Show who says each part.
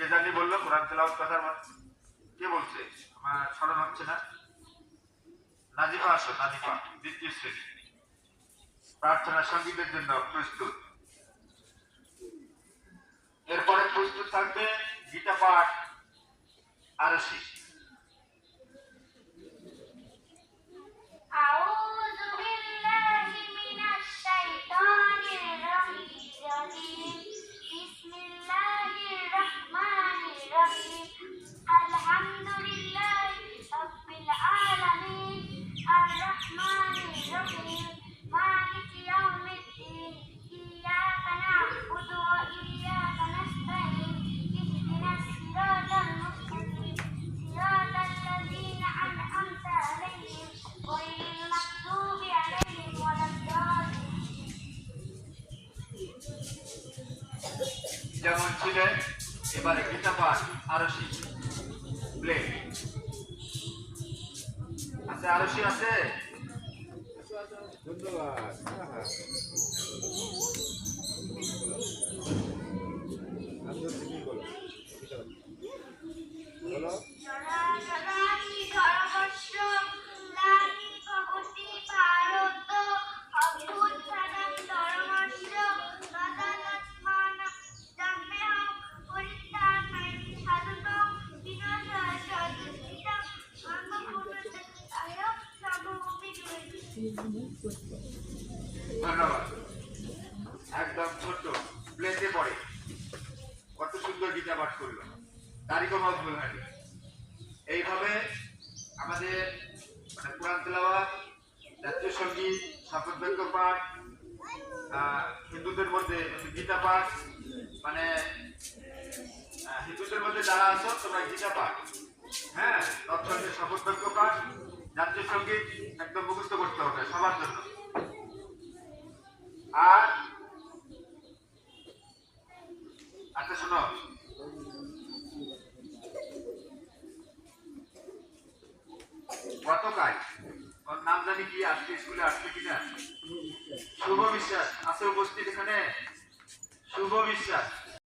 Speaker 1: কোরআন তেলাওয়াত কথা কে বলছে? আমার স্মরণ হচ্ছে না। নাজিফা আসো নাজিফা দ্বিতীয় শ্রেণি। প্রার্থনা সঙ্গীতের জন্য প্রস্তুত। এরপরে প্রস্তুত থাকবে গীতা পাঠ আরশি
Speaker 2: الحمد لله رب العالمين الرحمن الرحيم مالك يوم الدين إياك نعبد وإياك نستعين اهدنا الصراط المستقيم صراط الذين أنعمت عليهم غير المغضوب عليهم ولا الضالين
Speaker 1: যেমন ছিলেন এবারে গীতা পাঠ আরশি প্লে আচ্ছা আরও আছে?
Speaker 3: ধন্যবাদ।
Speaker 1: গীতা পাঠ এইভাবে আমাদের মানে কোরআন তেলাওয়াত, জাতীয় সংগীত শপথ পাঠ হিন্দুদের মধ্যে গীতা পাঠ মানে হিন্দুদের মধ্যে যারা আছো, তোমরা গীতা পাঠ। হ্যাঁ তৎসঙ্গে শপথ বাক্য পাঠ, জাতীয় সংগীত, একদম সবার জন্য। আর আচ্ছা শোনো। গতকাল, ওর নাম জানি কি, আজকে স্কুলে আসছে কিনা শুভ বিশ্বাস। আছে উপস্থিত এখানে? শুভ বিশ্বাস।